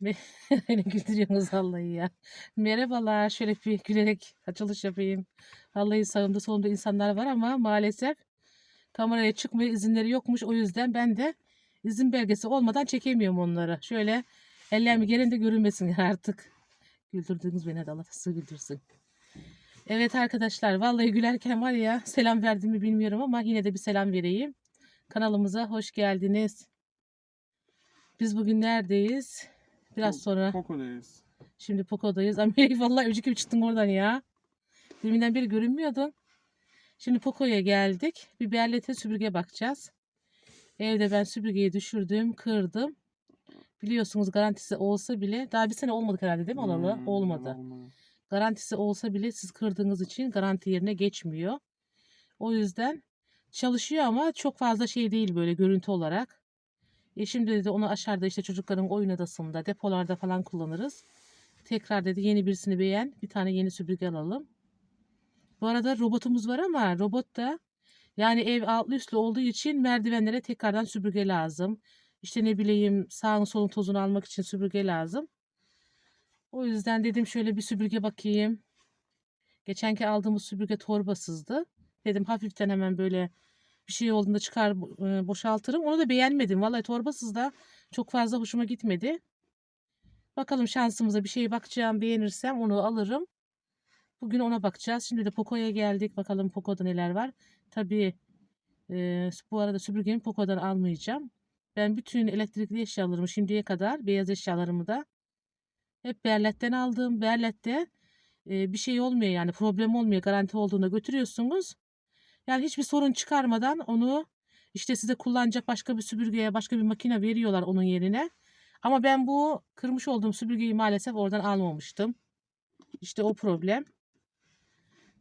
Beni güldürüyorsunuz vallahi ya. Merhabalar. Şöyle bir gülerek açılış yapayım. Vallahi sağımda solumda insanlar var ama maalesef kameraya çıkmaya izinleri yokmuş. O yüzden ben de izin belgesi olmadan çekemiyorum onları. Şöyle ellerimi gerinde görünmesin artık. Güldürdünüz beni de Allah sizi güldürsün. Evet arkadaşlar vallahi gülerken var ya selam verdiğimi bilmiyorum ama yine de bir selam vereyim. Kanalımıza hoş geldiniz. Biz bugün neredeyiz? Biraz Ko- sonra Koko'dayız. şimdi Poco'dayız. Amerika vallahi öcü gibi çıktın oradan ya. Deminden beri görünmüyordun. Şimdi Poco'ya geldik. Bir berlete süpürge bakacağız. Evde ben süpürgeyi düşürdüm, kırdım. Biliyorsunuz garantisi olsa bile daha bir sene olmadı herhalde değil mi alalı? Hmm, Olmadı. olmadı. Garantisi olsa bile siz kırdığınız için garanti yerine geçmiyor. O yüzden çalışıyor ama çok fazla şey değil böyle görüntü olarak. E şimdi dedi onu aşağıda işte çocukların oyun odasında, depolarda falan kullanırız. Tekrar dedi yeni birisini beğen, bir tane yeni süpürge alalım. Bu arada robotumuz var ama robot da yani ev altlı üstlü olduğu için merdivenlere tekrardan süpürge lazım. İşte ne bileyim sağın solun tozunu almak için süpürge lazım. O yüzden dedim şöyle bir süpürge bakayım. Geçenki aldığımız süpürge torbasızdı. Dedim hafiften hemen böyle bir şey olduğunda çıkar e, boşaltırım. Onu da beğenmedim. Vallahi torbasız da çok fazla hoşuma gitmedi. Bakalım şansımıza bir şey bakacağım. Beğenirsem onu alırım. Bugün ona bakacağız. Şimdi de Poco'ya geldik. Bakalım Poco'da neler var. Tabii e, bu arada süpürgemi Poco'dan almayacağım. Ben bütün elektrikli eşyalarımı şimdiye kadar beyaz eşyalarımı da hep Berlet'ten aldım. Berlet'te e, bir şey olmuyor yani problem olmuyor. Garanti olduğunda götürüyorsunuz. Yani hiçbir sorun çıkarmadan onu işte size kullanacak başka bir süpürgeye, başka bir makine veriyorlar onun yerine. Ama ben bu kırmış olduğum süpürgeyi maalesef oradan almamıştım. İşte o problem.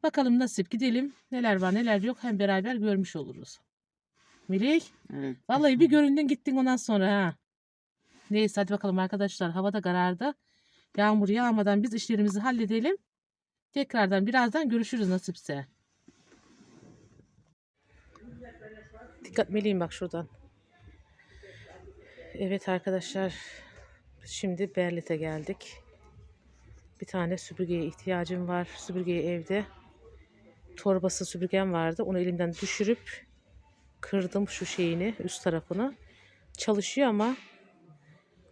Bakalım nasip gidelim. Neler var neler yok hem beraber görmüş oluruz. Melih, Evet. vallahi bir göründün gittin ondan sonra ha. Neyse hadi bakalım arkadaşlar. Hava da karardı. Yağmur yağmadan biz işlerimizi halledelim. Tekrardan birazdan görüşürüz nasipse. Dikkat meliyim bak şuradan. Evet arkadaşlar. Şimdi Berlet'e geldik. Bir tane süpürgeye ihtiyacım var. Süpürgeyi evde. Torbası süpürgem vardı. Onu elimden düşürüp kırdım şu şeyini, üst tarafını. Çalışıyor ama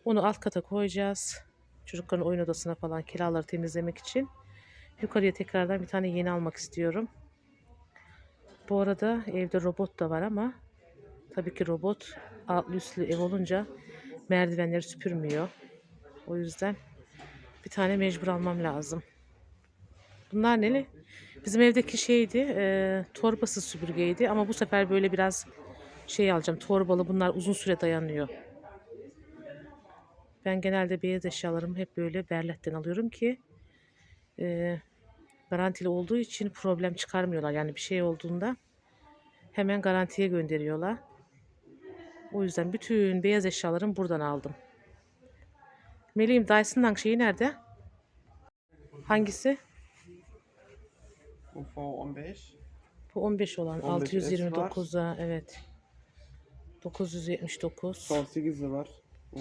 onu alt kata koyacağız. Çocukların oyun odasına falan kiraları temizlemek için. Yukarıya tekrardan bir tane yeni almak istiyorum. Bu arada evde robot da var ama tabii ki robot altlı üstlü ev olunca merdivenleri süpürmüyor. O yüzden bir tane mecbur almam lazım. Bunlar neli? Bizim evdeki şeydi, e, torbasız süpürgeydi ama bu sefer böyle biraz şey alacağım, torbalı. Bunlar uzun süre dayanıyor. Ben genelde beyaz eşyalarımı hep böyle Berlet'ten alıyorum ki e, garantili olduğu için problem çıkarmıyorlar. Yani bir şey olduğunda hemen garantiye gönderiyorlar. O yüzden bütün beyaz eşyalarımı buradan aldım. Meleğim Dyson'dan şeyi nerede? Hangisi? UFO 15. Bu 15 olan 15 S 629'a evet. 979. Son 8 de var. O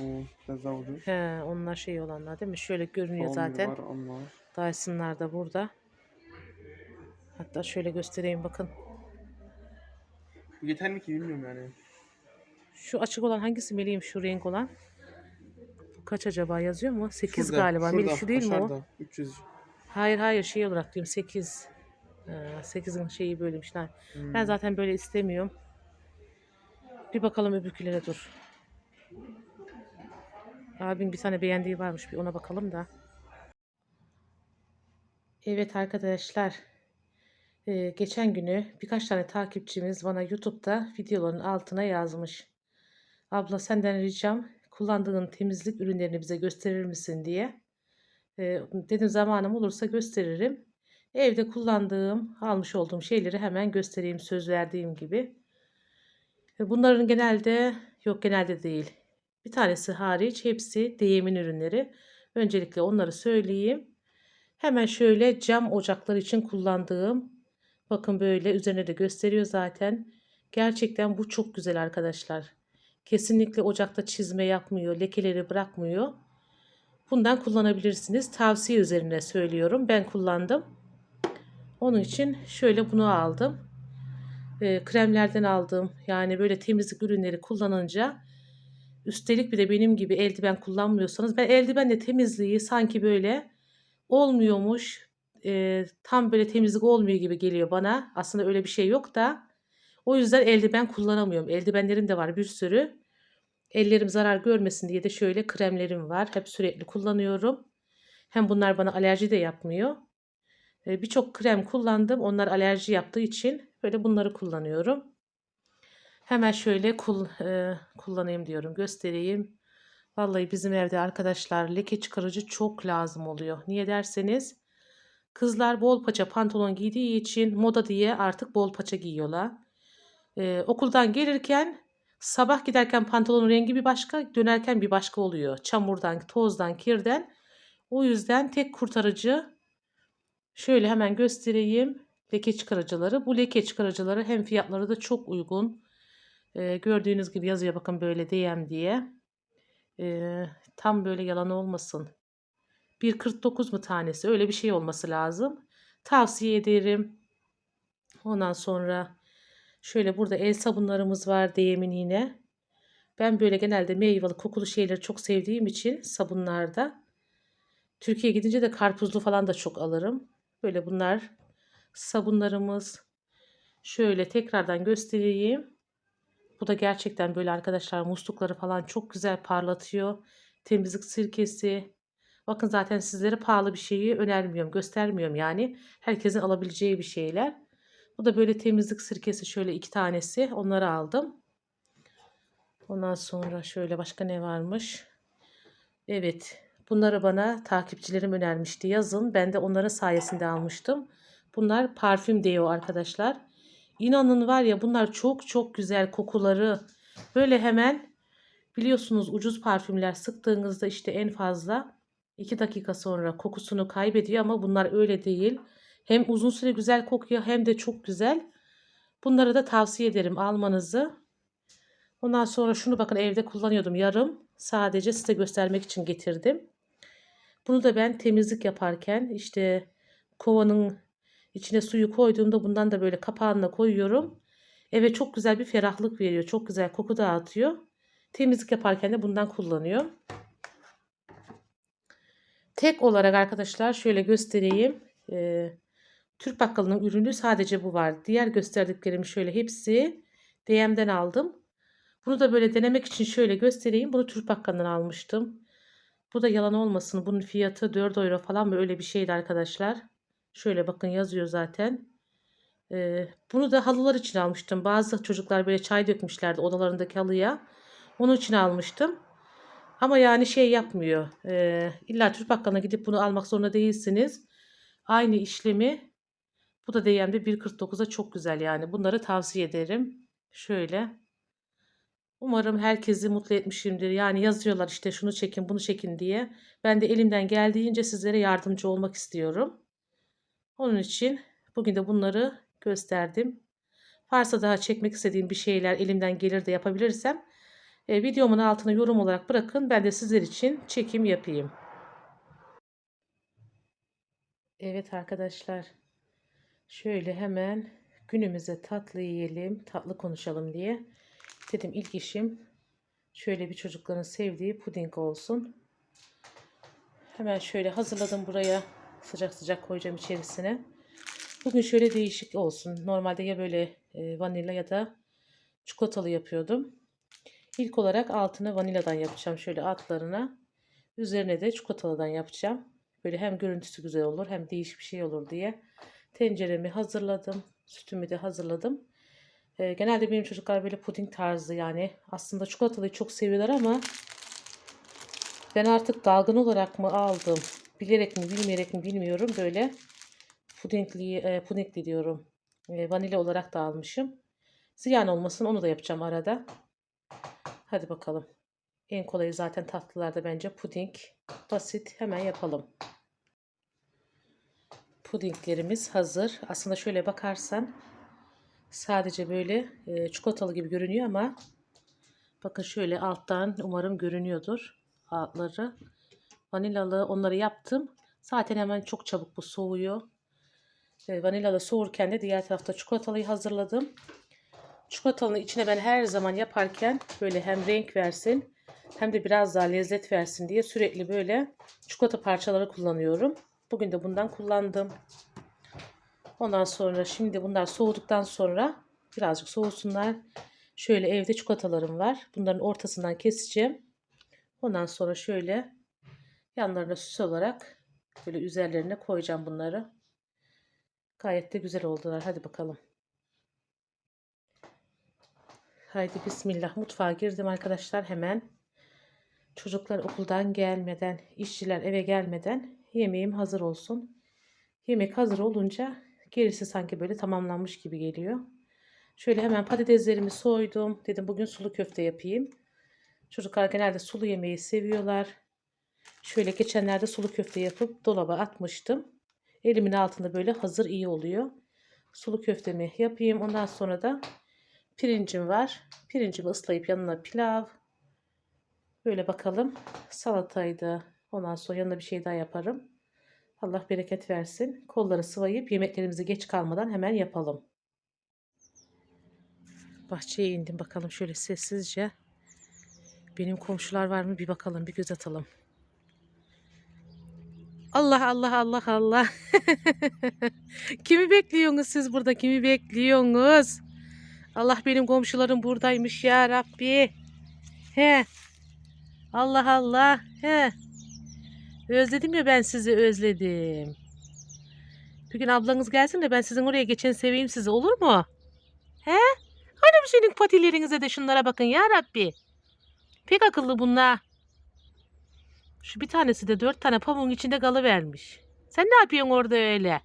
ucuz. He, onlar şey olanlar değil mi? Şöyle görünüyor zaten. var onlar. Dyson'lar da burada. Hatta şöyle göstereyim bakın. Yeter mi ki bilmiyorum yani. Şu açık olan hangisi Melih'im şu renk olan? Kaç acaba yazıyor mu? 8 Şurada, galiba. şurada, Melih şu değil mi o? aşağıda. 300. Hayır hayır şey olarak diyorum 8. Ee, 8'in şeyi böylemişler. Hmm. Ben zaten böyle istemiyorum. Bir bakalım öbürkülere dur. Abim bir tane beğendiği varmış. Bir ona bakalım da. Evet arkadaşlar. Ee, geçen günü birkaç tane takipçimiz bana YouTube'da videoların altına yazmış. Abla senden ricam kullandığın temizlik ürünlerini bize gösterir misin diye. Ee, dedim zamanım olursa gösteririm. Evde kullandığım, almış olduğum şeyleri hemen göstereyim söz verdiğim gibi. Ve Bunların genelde, yok genelde değil. Bir tanesi hariç hepsi değimin ürünleri. Öncelikle onları söyleyeyim. Hemen şöyle cam ocaklar için kullandığım, bakın böyle üzerine de gösteriyor zaten. Gerçekten bu çok güzel arkadaşlar. Kesinlikle ocakta çizme yapmıyor, lekeleri bırakmıyor. Bundan kullanabilirsiniz. Tavsiye üzerine söylüyorum. Ben kullandım. Onun için şöyle bunu aldım. Ee, kremlerden aldım. Yani böyle temizlik ürünleri kullanınca üstelik bir de benim gibi eldiven kullanmıyorsanız ben eldivenle temizliği sanki böyle olmuyormuş. e, tam böyle temizlik olmuyor gibi geliyor bana. Aslında öyle bir şey yok da. O yüzden eldiven kullanamıyorum. Eldivenlerim de var bir sürü. Ellerim zarar görmesin diye de şöyle kremlerim var. Hep sürekli kullanıyorum. Hem bunlar bana alerji de yapmıyor. E, Birçok krem kullandım. Onlar alerji yaptığı için böyle bunları kullanıyorum. Hemen şöyle kul, e, kullanayım diyorum. Göstereyim. Vallahi bizim evde arkadaşlar leke çıkarıcı çok lazım oluyor. Niye derseniz kızlar bol paça pantolon giydiği için moda diye artık bol paça giyiyorlar. E, okuldan gelirken sabah giderken pantolonun rengi bir başka, dönerken bir başka oluyor. Çamurdan, tozdan, kirden. O yüzden tek kurtarıcı şöyle hemen göstereyim. Leke çıkarıcıları. Bu leke çıkarıcıları hem fiyatları da çok uygun. Ee, gördüğünüz gibi yazıyor bakın böyle DM diye. Ee, tam böyle yalan olmasın. 1.49 mu tanesi? Öyle bir şey olması lazım. Tavsiye ederim. Ondan sonra şöyle burada el sabunlarımız var DM'in yine. Ben böyle genelde meyveli kokulu şeyleri çok sevdiğim için sabunlarda. Türkiye'ye gidince de karpuzlu falan da çok alırım. Böyle bunlar sabunlarımız. Şöyle tekrardan göstereyim. Bu da gerçekten böyle arkadaşlar muslukları falan çok güzel parlatıyor. Temizlik sirkesi. Bakın zaten sizlere pahalı bir şeyi önermiyorum, göstermiyorum yani. Herkesin alabileceği bir şeyler. Bu da böyle temizlik sirkesi şöyle iki tanesi. Onları aldım. Ondan sonra şöyle başka ne varmış? Evet. Bunları bana takipçilerim önermişti yazın. Ben de onların sayesinde almıştım. Bunlar parfüm deo arkadaşlar. İnanın var ya bunlar çok çok güzel kokuları. Böyle hemen biliyorsunuz ucuz parfümler sıktığınızda işte en fazla 2 dakika sonra kokusunu kaybediyor ama bunlar öyle değil. Hem uzun süre güzel kokuyor hem de çok güzel. Bunları da tavsiye ederim almanızı. Ondan sonra şunu bakın evde kullanıyordum yarım. Sadece size göstermek için getirdim. Bunu da ben temizlik yaparken işte kovanın içine suyu koyduğumda bundan da böyle kapağına koyuyorum. Eve çok güzel bir ferahlık veriyor. Çok güzel koku dağıtıyor. Temizlik yaparken de bundan kullanıyorum. Tek olarak arkadaşlar şöyle göstereyim. Ee, Türk Bakkalı'nın ürünü sadece bu var. Diğer gösterdiklerim şöyle hepsi DM'den aldım. Bunu da böyle denemek için şöyle göstereyim. Bunu Türk Bakkalı'ndan almıştım. Bu da yalan olmasın. Bunun fiyatı 4 euro falan mı öyle bir şeydi arkadaşlar. Şöyle bakın yazıyor zaten. Ee, bunu da halılar için almıştım. Bazı çocuklar böyle çay dökmüşlerdi odalarındaki halıya. Onun için almıştım. Ama yani şey yapmıyor. Ee, illa Türk Bakkalı'na gidip bunu almak zorunda değilsiniz. Aynı işlemi bu da DM'de 1.49'a çok güzel yani. Bunları tavsiye ederim. Şöyle. Umarım herkesi mutlu etmişimdir. Yani yazıyorlar işte şunu çekin bunu çekin diye. Ben de elimden geldiğince sizlere yardımcı olmak istiyorum. Onun için bugün de bunları gösterdim. Varsa daha çekmek istediğim bir şeyler elimden gelir de yapabilirsem e, videomun altına yorum olarak bırakın. Ben de sizler için çekim yapayım. Evet arkadaşlar. Şöyle hemen günümüze tatlı yiyelim, tatlı konuşalım diye. Dedim ilk işim şöyle bir çocukların sevdiği puding olsun. Hemen şöyle hazırladım buraya. Sıcak sıcak koyacağım içerisine. Bugün şöyle değişik olsun. Normalde ya böyle e, vanilya ya da çikolatalı yapıyordum. İlk olarak altını vaniladan yapacağım. Şöyle altlarına. Üzerine de çikolatalıdan yapacağım. Böyle hem görüntüsü güzel olur hem değişik bir şey olur diye. Tenceremi hazırladım. Sütümü de hazırladım. E, genelde benim çocuklar böyle puding tarzı yani. Aslında çikolatalıyı çok seviyorlar ama ben artık dalgın olarak mı aldım? Bilerek mi bilmeyerek mi bilmiyorum. Böyle pudingli, e, pudingli diyorum. E, vanilya olarak da almışım. Ziyan olmasın onu da yapacağım arada. Hadi bakalım. En kolayı zaten tatlılarda bence puding. Basit hemen yapalım. Pudinglerimiz hazır. Aslında şöyle bakarsan sadece böyle e, çikolatalı gibi görünüyor ama bakın şöyle alttan umarım görünüyordur altları. Vanilalı onları yaptım. Zaten hemen çok çabuk bu soğuyor. E, vanilalı soğurken de diğer tarafta çikolatalıyı hazırladım. Çikolatalının içine ben her zaman yaparken böyle hem renk versin hem de biraz daha lezzet versin diye sürekli böyle çikolata parçaları kullanıyorum. Bugün de bundan kullandım. Ondan sonra şimdi bunlar soğuduktan sonra birazcık soğusunlar. Şöyle evde çikolatalarım var. Bunların ortasından keseceğim. Ondan sonra şöyle yanlarına süs olarak böyle üzerlerine koyacağım bunları. Gayet de güzel oldular. Hadi bakalım. Haydi bismillah. Mutfağa girdim arkadaşlar hemen. Çocuklar okuldan gelmeden, işçiler eve gelmeden yemeğim hazır olsun. Yemek hazır olunca gerisi sanki böyle tamamlanmış gibi geliyor. Şöyle hemen patateslerimi soydum. Dedim bugün sulu köfte yapayım. Çocuklar genelde sulu yemeği seviyorlar. Şöyle geçenlerde sulu köfte yapıp dolaba atmıştım. Elimin altında böyle hazır iyi oluyor. Sulu köftemi yapayım. Ondan sonra da pirincim var. Pirincimi ıslayıp yanına pilav. Böyle bakalım. Salataydı. Ondan sonra yanına bir şey daha yaparım. Allah bereket versin. Kolları sıvayıp yemeklerimizi geç kalmadan hemen yapalım. Bahçeye indim bakalım şöyle sessizce. Benim komşular var mı bir bakalım bir göz atalım. Allah Allah Allah Allah. kimi bekliyorsunuz siz burada? Kimi bekliyorsunuz? Allah benim komşularım buradaymış ya Rabbi. He. Allah Allah. He. Özledim ya ben sizi özledim. Bir gün ablanız gelsin de ben sizin oraya geçen seveyim sizi olur mu? He? Hani senin patilerinize de şunlara bakın ya Rabbi. Pek akıllı bunlar. Şu bir tanesi de dört tane pamuğun içinde kalıvermiş. Sen ne yapıyorsun orada öyle?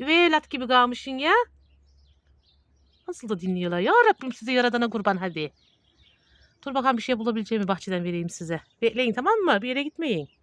Üvey evlat gibi kalmışsın ya. Nasıl da dinliyorlar. Ya Rabbim size yaradana kurban hadi. Dur bakalım bir şey bulabileceğimi bahçeden vereyim size. Bekleyin tamam mı? Bir yere gitmeyin.